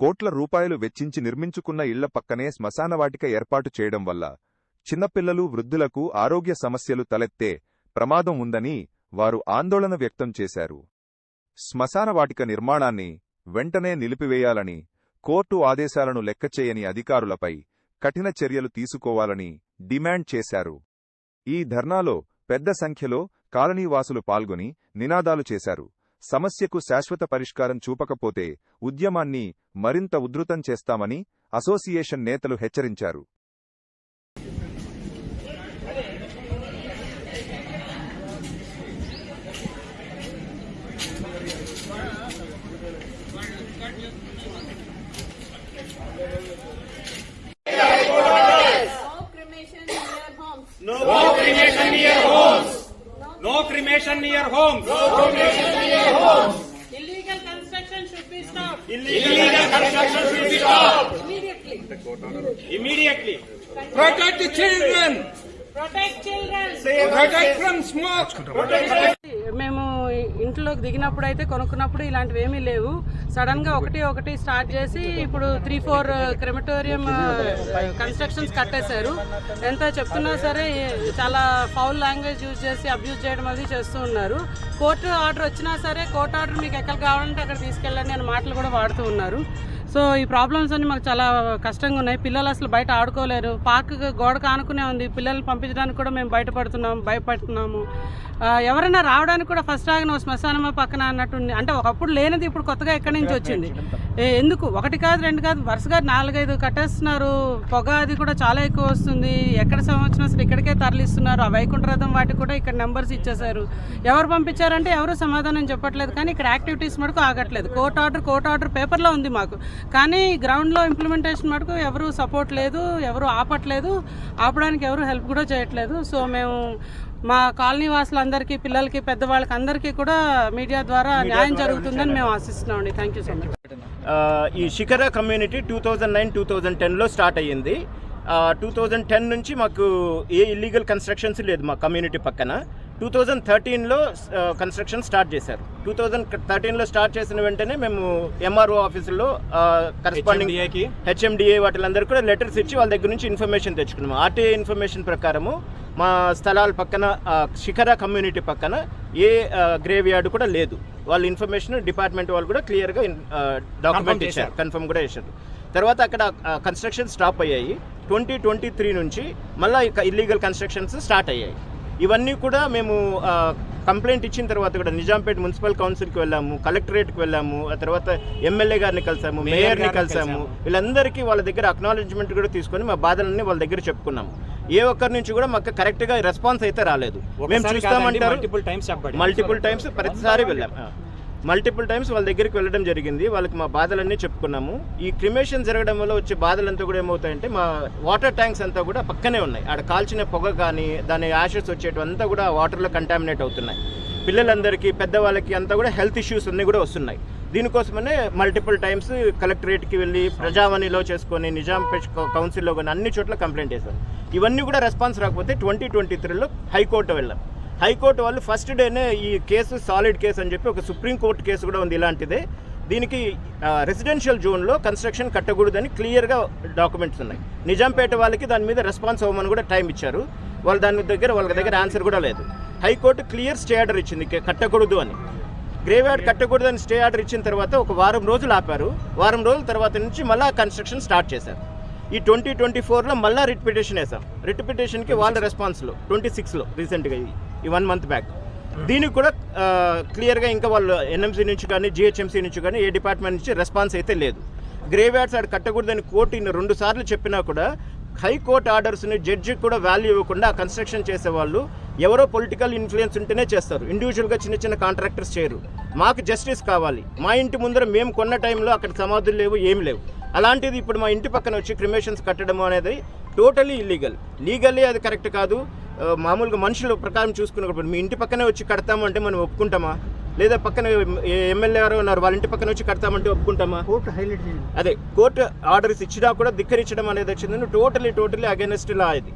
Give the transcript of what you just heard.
కోట్ల రూపాయలు వెచ్చించి నిర్మించుకున్న ఇళ్ళ పక్కనే శ్మశానవాటిక ఏర్పాటు చేయడం వల్ల చిన్నపిల్లలు వృద్ధులకు ఆరోగ్య సమస్యలు తలెత్తే ప్రమాదం ఉందని వారు ఆందోళన వ్యక్తం చేశారు. శ్మశానవాటిక నిర్మాణాన్ని వెంటనే నిలిపివేయాలని కోర్టు ఆదేశాలను లెక్కచేయని అధికారులపై కఠిన చర్యలు తీసుకోవాలని డిమాండ్ చేశారు. ఈ ధర్నాలో పెద్ద సంఖ్యలో కాలనీవాసులు పాల్గొని నినాదాలు చేశారు. సమస్యకు శాశ్వత పరిష్కారం చూపకపోతే ఉద్యమాన్ని మరింత ఉధృతం చేస్తామని అసోసియేషన్ నేతలు హెచ్చరించారు. No cremation near homes. Illegal construction should be stopped Illegal construction should be stopped immediately. immediately. Protect the children. Protect children. Protect from smoke. మేము మార్కెట్లోకి దిగినప్పుడు అయితే కొనుక్కున్నప్పుడు ఇలాంటివి ఏమీ లేవు. సడన్గా ఒకటి ఒకటి స్టార్ట్ చేసి ఇప్పుడు త్రీ ఫోర్ క్రెమటోరియం కన్స్ట్రక్షన్స్ కట్టేశారు. ఎంత చెప్తున్నా సరే చాలా ఫౌల్ లాంగ్వేజ్ యూజ్ చేసి అబ్యూజ్ చేయడం అది చేస్తూ ఉన్నారు. కోర్టు ఆర్డర్ వచ్చినా సరే కోర్టు ఆర్డర్ మీకు ఎక్కడ కావాలంటే అక్కడ తీసుకెళ్ళండి అనే మాటలు కూడా వాడుతూ ఉన్నారు. సో ఈ ప్రాబ్లమ్స్ అన్ని మాకు చాలా కష్టంగా ఉన్నాయి. పిల్లలు అసలు బయట ఆడుకోలేరు. పార్క్ గోడ కానుకునే ఉంది. పిల్లల్ని పంపించడానికి కూడా మేము బయటపడుతున్నాము భయపడుతున్నాము. ఎవరైనా రావడానికి కూడా ఫస్ట్ ఆగిన ఓ శ్మశానమా పక్కన అన్నట్టు. అంటే ఒకప్పుడు లేనిది ఇప్పుడు కొత్తగా ఎక్కడి నుంచి వచ్చింది. ఎందుకు? ఒకటి కాదు రెండు కాదు వరుసగా నాలుగైదు కట్టేస్తున్నారు. పొగ అది కూడా చాలా ఎక్కువ వస్తుంది. ఎక్కడ సంవత్సరం అసలు ఇక్కడికే తరలిస్తున్నారు. ఆ వైకుంఠ రథం వాటికి కూడా ఇక్కడ నెంబర్స్ ఇచ్చేశారు. ఎవరు పంపించారంటే ఎవరు సమాధానం చెప్పట్లేదు. కానీ ఇక్కడ యాక్టివిటీస్ మటుకు ఆగట్లేదు. కోర్ట్ ఆర్డర్ కోర్ట్ ఆర్డర్ పేపర్లో ఉంది మాకు. కానీ గ్రౌండ్లో ఇంప్లిమెంటేషన్ మటుకు ఎవరు సపోర్ట్ లేదు ఎవరు ఆపట్లేదు. ఆపడానికి ఎవరు హెల్ప్ కూడా చేయట్లేదు. సో మేము మా కాలనీ వాసులందరికీ పిల్లలకి పెద్దవాళ్ళకి అందరికీ కూడా మీడియా ద్వారా న్యాయం జరుగుతుందని మేము ఆశిస్తున్నామండి. థ్యాంక్ యూ సో మచ్ ఈ Shikhara community two thousand nine two thousand టెన్లో స్టార్ట్ అయ్యింది. టూ థౌజండ్ టెన్ నుంచి మాకు ఏ ఇల్లీగల్ కన్స్ట్రక్షన్స్ లేదు మా కమ్యూనిటీ పక్కన. టూ థౌజండ్ థర్టీన్లో కన్స్ట్రక్షన్ స్టార్ట్ చేశారు టూ థౌజండ్ థర్టీన్లో స్టార్ట్ చేసిన వెంటనే మేము ఎంఆర్ఓ ఆఫీసులో కరెస్పాండింగ్? హెచ్ఎండిఏ వాటిలందరూ కూడా లెటర్స్ ఇచ్చి వాళ్ళ దగ్గర నుంచి ఇన్ఫర్మేషన్ తెచ్చుకున్నాము. ఆర్టీఐ ఇన్ఫర్మేషన్ ప్రకారము మా స్థలాల పక్కన శిఖర కమ్యూనిటీ పక్కన ఏ గ్రేవ్ యార్డ్ కూడా లేదు. వాళ్ళ ఇన్ఫర్మేషన్ డిపార్ట్మెంట్ వాళ్ళు కూడా క్లియర్గా డాక్యుమెంట్ ఇచ్చారు. కన్ఫర్మ్ కూడా చేశారు. తర్వాత అక్కడ కన్స్ట్రక్షన్ స్టాప్ అయ్యాయి. ట్వంటీ ట్వంటీ త్రీ నుంచి మళ్ళీ ఇల్లీగల్ కన్స్ట్రక్షన్స్ స్టార్ట్ అయ్యాయి. ఇవన్నీ కూడా మేము కంప్లైంట్ ఇచ్చిన తర్వాత కూడా నిజాంపేట మున్సిపల్ కౌన్సిల్కి వెళ్ళాము కలెక్టరేట్కి వెళ్ళాము ఆ తర్వాత ఎమ్మెల్యే గారిని కలిసాము మేయర్ మేయర్ని కలిసాము. వీళ్ళందరికీ వాళ్ళ దగ్గర అక్నాలెడ్జ్మెంట్ కూడా తీసుకొని మా బాధలన్నీ వాళ్ళ దగ్గర చెప్పుకున్నాము. ఏ ఒక్కరి నుంచి కూడా మాకు కరెక్ట్గా రెస్పాన్స్ అయితే రాలేదు. మేము చూస్తామంటారు. మల్టిపుల్ టైమ్స్ మల్టిపుల్ టైమ్స్ ప్రతిసారి వెళ్ళాం. మల్టిపుల్ టైమ్స్ వాళ్ళ దగ్గరికి వెళ్ళడం జరిగింది. వాళ్ళకి మా బాధలన్నీ చెప్పుకున్నాము. ఈ క్రిమేషన్ జరగడం వల్ల వచ్చే బాధలంతా కూడా ఏమవుతాయంటే మా వాటర్ ట్యాంక్స్ అంతా కూడా పక్కనే ఉన్నాయి. ఆడ కాల్చిన పొగ కానీ దాని యాషెస్ వచ్చేటివంతా కూడా వాటర్లో కంటామినేట్ అవుతున్నాయి. పిల్లలందరికీ పెద్దవాళ్ళకి అంతా కూడా హెల్త్ ఇష్యూస్ అన్నీ కూడా వస్తున్నాయి. దీనికోసమనే మల్టిపుల్ టైమ్స్ కలెక్టరేట్కి వెళ్ళి ప్రజావాణిలో చేసుకొని నిజాంపేట్ కౌన్సిల్లో కానీ అన్ని చోట్ల కంప్లైంట్ చేశాను ఇవన్నీ కూడా రెస్పాన్స్ రాకపోతే ట్వంటీ ట్వంటీ త్రీలో హైకోర్టు వెళ్ళాం. హైకోర్టు వాళ్ళు ఫస్ట్ డేనే ఈ కేసు సాలిడ్ కేసు అని చెప్పి ఒక సుప్రీంకోర్టు కేసు కూడా ఉంది ఇలాంటిదే. దీనికి రెసిడెన్షియల్ జోన్లో కన్స్ట్రక్షన్ కట్టకూడదని క్లియర్గా డాక్యుమెంట్స్ ఉన్నాయి. నిజాంపేట వాళ్ళకి దాని మీద రెస్పాన్స్ అవ్వమని కూడా టైం ఇచ్చారు. వాళ్ళు దాని దగ్గర వాళ్ళ దగ్గర ఆన్సర్ కూడా లేదు. హైకోర్టు క్లియర్ స్టే ఆర్డర్ ఇచ్చింది కట్టకూడదు అని. గ్రేవ్యార్డ్ కట్టకూడదు అని స్టే ఆర్డర్ ఇచ్చిన తర్వాత ఒక వారం రోజులు ఆపారు. వారం రోజుల తర్వాత నుంచి మళ్ళీ కన్స్ట్రక్షన్ స్టార్ట్ చేశారు. ఈ ట్వంటీ ట్వంటీ ఫోర్లో మళ్ళీ రిట్ పిటిషన్ వేసాం రిట్ పిటిషన్కి వాళ్ళ రెస్పాన్స్లో ట్వంటీ సిక్స్లో రీసెంట్గా ఇది ఈ వన్ మంత్ బ్యాక్ దీనికి కూడా క్లియర్గా ఇంకా వాళ్ళు ఎన్ఎంసీ నుంచి కానీ జిహెచ్ఎంసీ నుంచి కానీ ఏ డిపార్ట్మెంట్ నుంచి రెస్పాన్స్ అయితే లేదు. గ్రేవ్ యార్డ్స్ ఆడ కట్టకూడదని కోర్టు ఇన్ని రెండు సార్లు చెప్పినా కూడా హైకోర్టు ఆర్డర్స్ని జడ్జికి కూడా వాల్యూ ఇవ్వకుండా ఆ కన్స్ట్రక్షన్ చేసేవాళ్ళు ఎవరో పొలిటికల్ ఇన్ఫ్లుయెన్స్ ఉంటేనే చేస్తారు. ఇండివిజువల్గా చిన్న చిన్న కాంట్రాక్టర్స్ చేయరు. మాకు జస్టిస్ కావాలి. మా ఇంటి ముందర మేము కొన్న టైంలో అక్కడ సమాధులు లేవు ఏం లేవు. అలాంటిది ఇప్పుడు మా ఇంటి పక్కన వచ్చి క్రిమేషన్స్ కట్టడం అనేది టోటలీ ఇల్లీగల్ లీగల్లీ అది కరెక్ట్ కాదు. మామూలుగా మనుషుల ప్రకారం చూసుకున్నప్పుడు మీ ఇంటి పక్కనే వచ్చి కడతాము అంటే మనం ఒప్పుకుంటామా? లేదా పక్కన ఎమ్మెల్యే గారు ఉన్నారు వాళ్ళ ఇంటి పక్కన వచ్చి కడతామంటే ఒప్పుకుంటామా? అదే కోర్టు ఆర్డర్స్ ఇచ్చినా కూడా ధిక్కరించడం అనేది వచ్చింది టోటలీ టోటలీ అగెన్స్ట్ లా ఇది.